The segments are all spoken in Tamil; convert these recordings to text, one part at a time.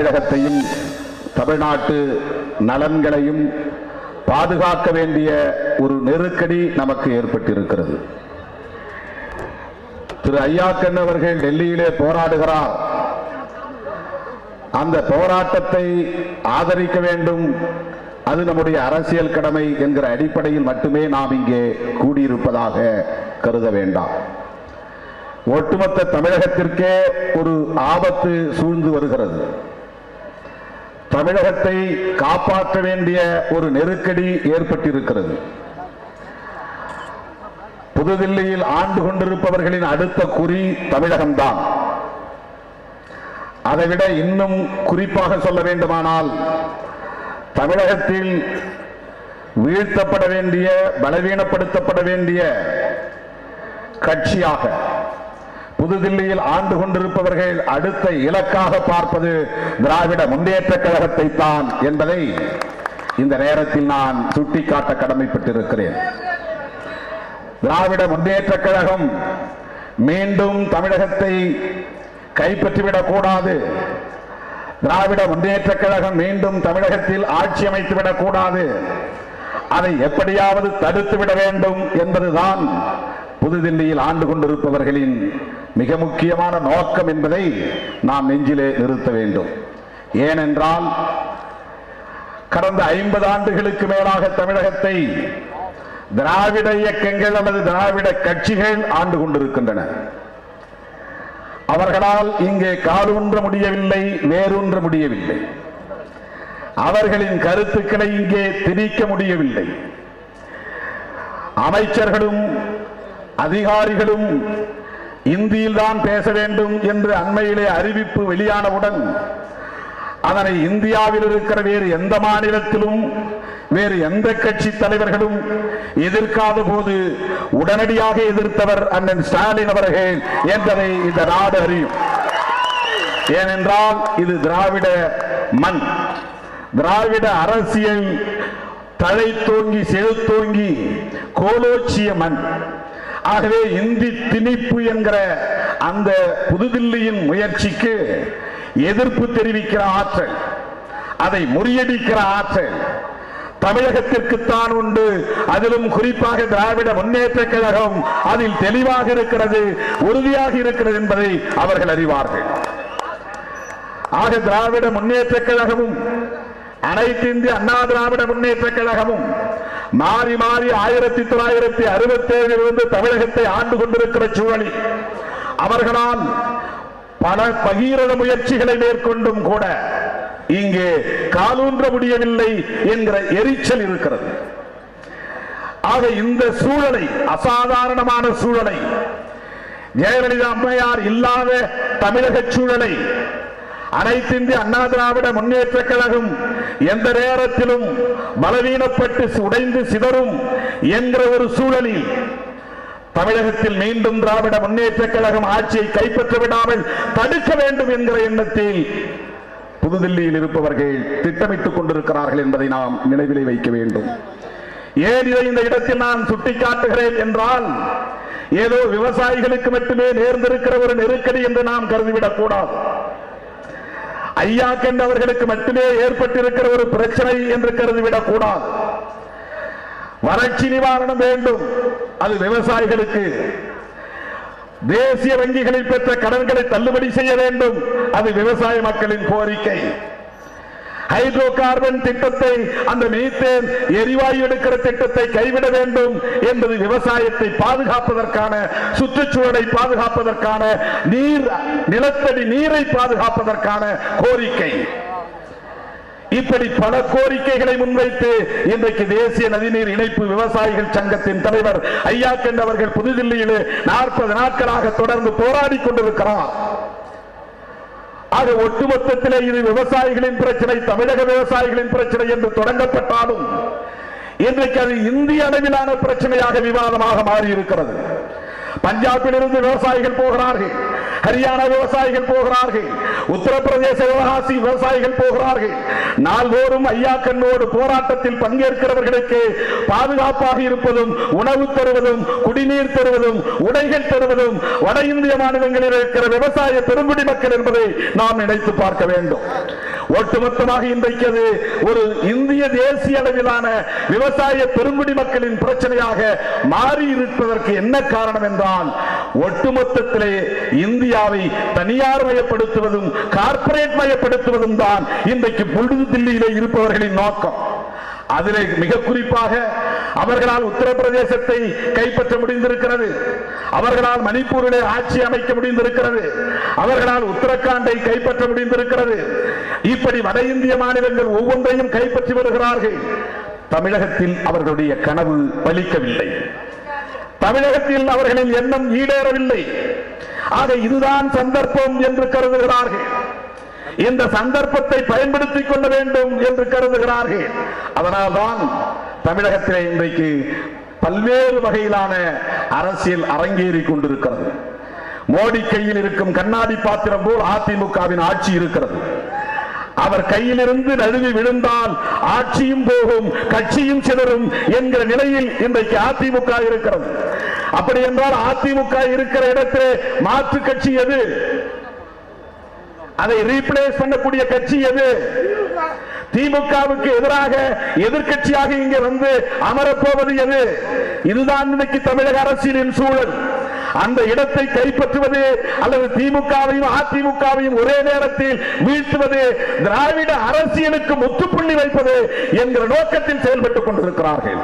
தமிழகத்தையும் தமிழ்நாட்டு நலன்களையும் பாதுகாக்க வேண்டிய ஒரு நெருக்கடி நமக்கு ஏற்பட்டிருக்கிறது. திரு ஐயாக்கன் அவர்கள் டெல்லியிலே போராடுகிறார். அந்த போராட்டத்தை ஆதரிக்க வேண்டும். அது நம்முடைய அரசியல் கடமை என்கிற அடிப்படையில் மட்டுமே நாம் இங்கே கூடியிருப்பதாக கருத வேண்டாம். ஒட்டுமொத்த தமிழகத்திற்கே ஒரு ஆபத்து சூழ்ந்து வருகிறது. தமிழகத்தை காப்பாற்ற வேண்டிய ஒரு நெருக்கடி ஏற்பட்டிருக்கிறது. புதுதில்லியில் ஆண்டு கொண்டிருப்பவர்களின் அடுத்த குறி தமிழகம்தான். அதைவிட இன்னும் குறிப்பாக சொல்ல வேண்டுமானால் தமிழகத்தில் வீழ்த்தப்பட வேண்டிய பலவீனப்படுத்தப்பட வேண்டிய கட்சியாக புதுதில்லியில் ஆண்டு கொண்டிருப்பவர்கள் அடுத்த இலக்காக பார்ப்பது திராவிட முன்னேற்ற கழகத்தை தான் என்பதை இந்த நேரத்தில் நான் சுட்டிக்காட்ட கடமைப்பட்டிருக்கிறேன். திராவிட முன்னேற்ற கழகம் மீண்டும் தமிழகத்தை கைப்பற்றிவிடக் கூடாது திராவிட முன்னேற்ற கழகம் மீண்டும் தமிழகத்தில் ஆட்சி அமைத்துவிடக் கூடாது அதை எப்படியாவது தடுத்துவிட வேண்டும் என்பதுதான் புதுதில்லியில் ஆண்டு கொண்டிருப்பவர்களின் மிக முக்கியமான நோக்கம் என்பதை நாம் நெஞ்சிலே நிறுத்த வேண்டும். ஏனென்றால் கடந்த ஐம்பது ஆண்டுகளுக்கு மேலாக தமிழகத்தை திராவிட இயக்கங்கள் அல்லது திராவிட கட்சிகள் ஆண்டு கொண்டிருக்கின்றன. அவர்களால் இங்கே காலூன்ற முடியவில்லை வேரூன்ற முடியவில்லை. அவர்களின் கருத்துக்களை இங்கே திணிக்க முடியவில்லை. அமைச்சர்களும் அதிகாரிகளும் இந்தியில் தான் பேச வேண்டும் என்று அண்மையிலே அறிவிப்பு வெளியானவுடன் அதனை இந்தியாவில் இருக்கிற வேறு எந்த மாநிலத்திலும் வேறு எந்த கட்சி தலைவர்களும் எதிர்க்காத போது உடனடியாக எதிர்த்தவர் அண்ணன் ஸ்டாலின் அவர்கள் என்பதை இந்த நாடு அறியும். ஏனென்றால் இது திராவிட மண். திராவிட அரசியல் தழைத்தோங்கி தோங்கி செழுத்தோங்கி கோலோச்சிய மண். ஆகவே இந்தி திணிப்பு என்கிற அந்த புதுதில்லியின் முயற்சிக்கு எதிர்ப்பு தெரிவிக்கிற ஆற்றல் அதை முறியடிக்கிற ஆற்றல் தமிழகத்திற்குத்தான் உண்டு. அதிலும் குறிப்பாக திராவிட முன்னேற்ற கழகம் அதில் தெளிவாக இருக்கிறது உறுதியாக இருக்கிறது என்பதை அவர்கள் அறிவார்கள். ஆக திராவிட முன்னேற்ற கழகமும் அனைத்து இந்திய அண்ணா திராவிட முன்னேற்ற கழகமும் மாறி மாறி ஆயிரத்தி தொள்ளாயிரத்தி அறுபத்தி ஏழிலிருந்து தமிழகத்தை ஆண்டு கொண்டிருக்கிற சூழலில் அவர்களால் பல பகீரத முயற்சிகளை மேற்கொண்டும் கூட இங்கே காலூன்ற முடியவில்லை என்கிற எரிச்சல் இருக்கிறது. ஆக இந்த சூழலை அசாதாரணமான சூழலை ஜெயலலிதா அம்மையார் இல்லாத தமிழக சூழலை அனைத்து இந்திய அண்ணா திராவிட முன்னேற்ற கழகம் எந்த நேரத்திலும் பலவீனப்பட்டு உடைந்து சிதறும் என்ற ஒரு சூழலில் தமிழகத்தில் மீண்டும் திராவிட முன்னேற்ற கழகம் ஆட்சியை கைப்பற்ற விடாமல் தடுக்க வேண்டும் என்கிற எண்ணத்தில் புதுதில்லியில் இருப்பவர்கள் திட்டமிட்டுக் கொண்டிருக்கிறார்கள் என்பதை நாம் நினைவிலே வைக்க வேண்டும். ஏன் இதை இந்த இடத்தில் நான் சுட்டிக்காட்டுகிறேன் என்றால் ஏதோ விவசாயிகளுக்கு மட்டுமே நேர்ந்திருக்கிற ஒரு நெருக்கடி என்று நாம் கருதிவிடக் கூடாது. ஐயாக்கன் அவர்களுக்கு மட்டுமே ஏற்பட்டிருக்கிற ஒரு பிரச்சனை என்று கருதிவிடக் கூடாது வறட்சி நிவாரணம் வேண்டும். அது விவசாயிகளுக்கு. தேசிய வங்கிகளில் பெற்ற கடன்களை தள்ளுபடி செய்ய வேண்டும். அது விவசாய மக்களின் கோரிக்கை. ஹைட்ரோ கார்பன் திட்டத்தை அந்த மீத்தேன் எரிவாயு எடுக்கிற திட்டத்தை கைவிட வேண்டும் என்பது விவசாயத்தை பாதுகாப்பதற்கான சுற்றுச்சூழலை பாதுகாப்பதற்கான நீர் நிலத்தடி நீரை பாதுகாப்பதற்கான கோரிக்கை. இப்படி பல கோரிக்கைகளை முன்வைத்து இன்றைக்கு தேசிய நதிநீர் இணைப்பு விவசாயிகள் சங்கத்தின் தலைவர் ஐயாக்கன் அவர்கள் புதுதில்லியிலே நாற்பது நாட்களாக தொடர்ந்து போராடி கொண்டிருக்கிறார். ஆக ஒட்டுமொத்தத்திலே இது விவசாயிகளின் பிரச்சனை தமிழக விவசாயிகளின் பிரச்சனை என்று தொடங்கப்பட்டாலும் இன்றைக்கு அது இந்திய அளவிலான பிரச்சனையாக விவாதமாக மாறி இருக்கிறது பஞ்சாபில் இருந்து விவசாயிகள் போகிறார்கள். ஹரியானா விவசாயிகள் போகிறார்கள். உத்தரப்பிரதேச விவகாசி விவசாயிகள் போகிறார்கள். நாள்தோறும் ஐயா கண்ணோடு போராட்டத்தில் பங்கேற்கிறவர்களுக்கு பாதுகாப்பாக இருப்பதும் உணவு தருவதும் குடிநீர் தருவதும் உடைகள் தருவதும் வட இந்திய மாநிலங்களில் இருக்கிற விவசாய பெருங்குடி மக்கள் என்பதை நாம் நினைத்து பார்க்க வேண்டும். ஒட்டுமொத்தமாக இன்றைக்கு அது ஒரு இந்திய தேசிய அளவிலான விவசாய பெருங்குடி மக்களின் பிரச்சனையாக மாறி இருப்பதற்கு என்ன காரணம் என்றால் ஒட்டுமொத்தத்திலே இந்தியாவை தனியார் மயப்படுத்துவதும் கார்ப்பரேட் மயப்படுத்துவதும் தான் இன்றைக்கு புழுது தில்லியிலே இருப்பவர்களின் நோக்கம். அதிலே மிக குறிப்பாக அவர்களால் உத்தரப்பிரதேசத்தை கைப்பற்ற முடிந்திருக்கிறது. அவர்களால் மணிப்பூரிலே ஆட்சி அமைக்க முடிந்திருக்கிறது. அவர்களால் உத்தரகாண்டை கைப்பற்ற முடிந்திருக்கிறது. இப்படி வட இந்திய மாநிலங்கள் ஒவ்வொன்றையும் கைப்பற்றி வருகிறார்கள். தமிழகத்தில் அவர்களுடைய கனவு பலிக்கவில்லை தமிழகத்தில் அவர்களின் எண்ணம் ஈடேறவில்லை. ஆக இதுதான் சந்தர்ப்பம் என்று கருதுகிறார்கள். இந்த சந்தர்ப்பத்தை பயன்படுத்திக் கொள்ள வேண்டும் என்று கருதுகிறார்கள். அதனால்தான் தமிழகத்திலே இன்றைக்கு பல்வேறு வகையிலான அரசியல் அரங்கேறி கொண்டிருக்கிறது. மோடி கையில் இருக்கும் கண்ணாடி பாத்திரம் போல் அதிமுகவின் ஆட்சி இருக்கிறது. அவர் கையிலிருந்து நழுவி விழுந்தால் ஆட்சியும் போகும் கட்சியும் சிதறும் என்கிற நிலையில் இன்றைக்கு அதிமுக இருக்கிறது. அப்படி என்றால் அதிமுக இருக்கிற இடத்திலே மாற்று கட்சி எது? அதை ரீப்ளேஸ் பண்ணக்கூடிய கட்சி எது? திமுகவுக்கு எதிராக எதிர்கட்சியாக இங்கே வந்து அமரப்போவது எது? இதுதான் இன்னைக்கு தமிழக அரசியலின் சூழல். அந்த இடத்தை கைப்பற்றுவது அல்லது திமுகவையும் அதிமுகவையும் ஒரே நேரத்தில் வீழ்த்துவது திராவிட அரசியலுக்கு முற்றுப்புள்ளி வைப்பது என்கிற நோக்கத்தில் செயல்பட்டுக் கொண்டிருக்கிறார்கள்.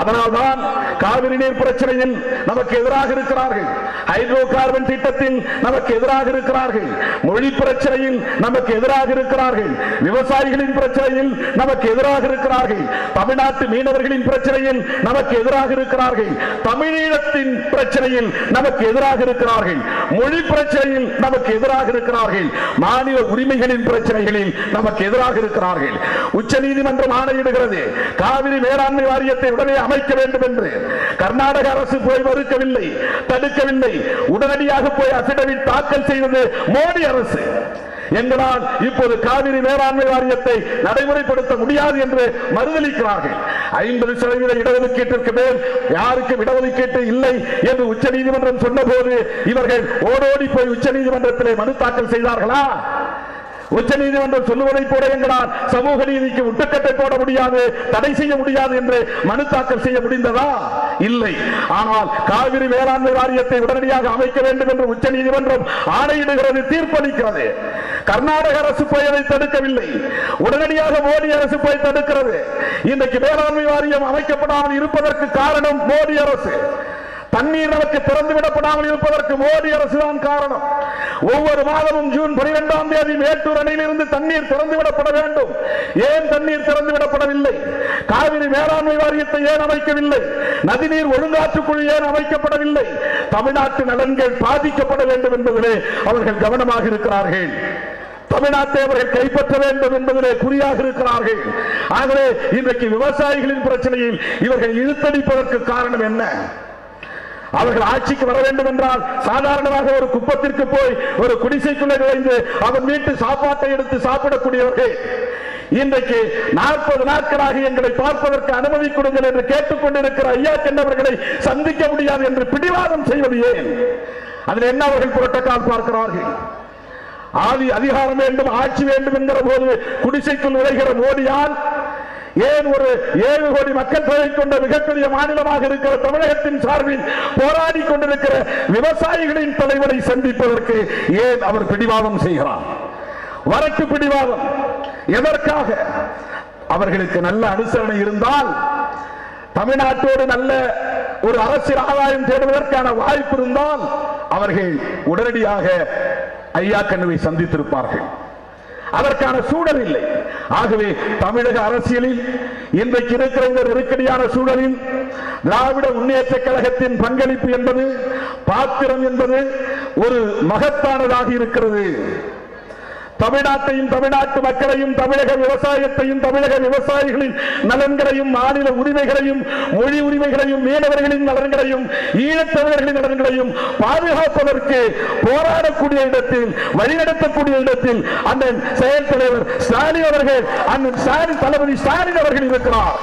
அதனால்தான் காவிரி நீர் பிரச்சனையில் நமக்கு எதிராக இருக்கிறார்கள். ஹைட்ரோ கார்பன் திட்டத்தில் நமக்கு எதிராக இருக்கிறார்கள். மொழி பிரச்சனையில் நமக்கு எதிராக இருக்கிறார்கள். விவசாயிகளின் பிரச்சனையில் நமக்கு எதிராக இருக்கிறார்கள். தமிழ்நாட்டு மீனவர்களின் பிரச்சனையில் நமக்கு எதிராக இருக்கிறார்கள். தமிழீழத்தின் பிரச்சனையில் நமக்கு எதிராக இருக்கிறார்கள். மொழி பிரச்சனையில் நமக்கு எதிராக இருக்கிறார்கள். மாநில உரிமைகளின் பிரச்சனைகளில் நமக்கு எதிராக இருக்கிறார்கள். உச்ச நீதிமன்றம் ஆணையிடுகிறது. காவிரி மேலாண்மை வாரியத்தை உடனே அமைக்க வேண்டும் என்று கர்நாடக அரசு போய் மறுக்கவில்லை தடுக்கவில்லை. உடனடியாக போய் அபிடவிட் தாக்கல் செய்தது மோடி அரசு. எங்களால் இப்போது காவிரி மேலாண்மை வாரியத்தை நடைமுறைப்படுத்த முடியாது என்று மறுதளிக்கிறார்கள் ஐம்பது சதவீத இடஒதுக்கீட்டிற்கு மேல் யாருக்கும் இடஒதுக்கீட்டு இல்லை என்று உச்ச நீதிமன்றம் சொன்னபோது இவர்கள் ஓடோடி போய் உச்ச நீதிமன்றத்திலே மனு தாக்கல் செய்தார்களா? உச்ச நீதிமன்றம் சொல்லுவதை போல எங்களால் சமூக நீதிக்கு முட்டுக்கட்டை போட முடியாது தடை செய்ய முடியாது என்று மனு தாக்கல் செய்ய முடிந்ததா? இல்லை. ஆனால் காவிரி வேளாண்மை வாரியத்தை உடனடியாக அமைக்க வேண்டும் என்று உச்ச நீதிமன்றம் ஆணையிடுகிறது தீர்ப்பளிக்கிறது. கர்நாடக அரசு போய் அதை தடுக்கவில்லை. உடனடியாக மோடி அரசு போய் தடுக்கிறது. இன்றைக்கு வேளாண்மை வாரியம் அமைக்கப்படாமல் இருப்பதற்கு காரணம் மோடி அரசு. தண்ணீர் நமக்கு திறந்து விடப்படாமல் இருப்பதற்கு மோடி அரசுதான் காரணம். ஒவ்வொரு மாதமும் ஜூன் பனிரெண்டாம் தேதி மேட்டூர் அணையிலிருந்து தண்ணீர் திறந்து விடப்பட வேண்டும். ஏன் தண்ணீர் திறந்து விடப்படவில்லை? காவிரி மேலாண்மை வாரியத்தை ஏன் அமைக்கவில்லை? நதிநீர் ஒழுங்காற்றுக்குழு ஏன் அமைக்கப்படவில்லை? தமிழ்நாட்டு நலன்கள் பாதிக்கப்பட வேண்டும் என்பதிலே அவர்கள் கவனமாக இருக்கிறார்கள். தமிழ்நாட்டை அவர்கள் கைப்பற்ற வேண்டும் என்பதிலே குறியாக இருக்கிறார்கள். ஆகவே இன்றைக்கு விவசாயிகளின் பிரச்சனையில் இவர்கள் இழுத்தடிப்பதற்கு காரணம் என்ன? அவர்கள் ஆட்சிக்கு வர வேண்டும் என்றால் சாதாரணமாக ஒரு குப்பத்திற்கு போய் ஒரு குடிசைக்குள்ளே நுழைந்து அவன் வீட்டு சாப்பாட்டை எடுத்து சாப்பிடக்கூடியவர்கள். இன்றைக்கு நாற்பது நாட்களாக எங்களை பார்ப்பதற்கு அனுமதி கொடுங்கள் என்று கேட்டுக்கொண்டிருக்கிற ஐயா கண்டவர்களை சந்திக்க முடியாது என்று பிடிவாதம் செய்வது ஏன்? அதில் என்ன அவர்கள் புரட்டக்கால் பார்க்கிறார்கள்? ஆதி அதிகாரம் வேண்டும் ஆட்சி வேண்டும் என்கிற போது குடிசைக்குள் நுழைகிற மோடியால் ஏன் ஒரு ஏழு கோடி மக்கள் தொகை கொண்ட மிகப்பெரிய மாநிலமாக இருக்கிற தமிழகத்தின் சார்பில் போராடி கொண்டிருக்கிற விவசாயிகளின் தலைவரை சந்திப்பதற்கு ஏன் அவர் பிடிவாதம் செய்கிறார்? வரக்கு பிடிவாதம். எதற்காக? அவர்களுக்கு நல்ல அனுசரணை இருந்தால் தமிழ்நாட்டோடு நல்ல ஒரு அரசியல் ஆதாயம் தேடுவதற்கான வாய்ப்பு இருந்தால் அவர்கள் உடனடியாக ஐயா கண்ணுவை சந்தித்திருப்பார்கள். அதற்கான சூழல் இல்லை. ஆகவே தமிழக அரசியலில் இன்றைக்கு இருக்கிற இந்த நெருக்கடியான சூழலில் திராவிட முன்னேற்ற கழகத்தின் பங்களிப்பு என்பது பாத்திரம் என்பது ஒரு மகத்தானதாக இருக்கிறது. தமிழ்நாட்டையும் தமிழ்நாட்டு மக்களையும் தமிழக விவசாயத்தையும் தமிழக விவசாயிகளின் நலன்களையும் மாநில உரிமைகளையும் மொழி உரிமைகளையும் மீனவர்களின் நலன்களையும் ஈழத்தமிழர்களின் நலன்களையும் பாதுகாப்பதற்கு போராடக்கூடிய இடத்தில் வழிநடத்தக்கூடிய இடத்தில் அண்ணன் செயல் தலைவர் ஸ்டாலின் அவர்கள் அண்ணன் ஸ்டாலின் தளபதி ஸ்டாலின் அவர்கள் இருக்கிறார்.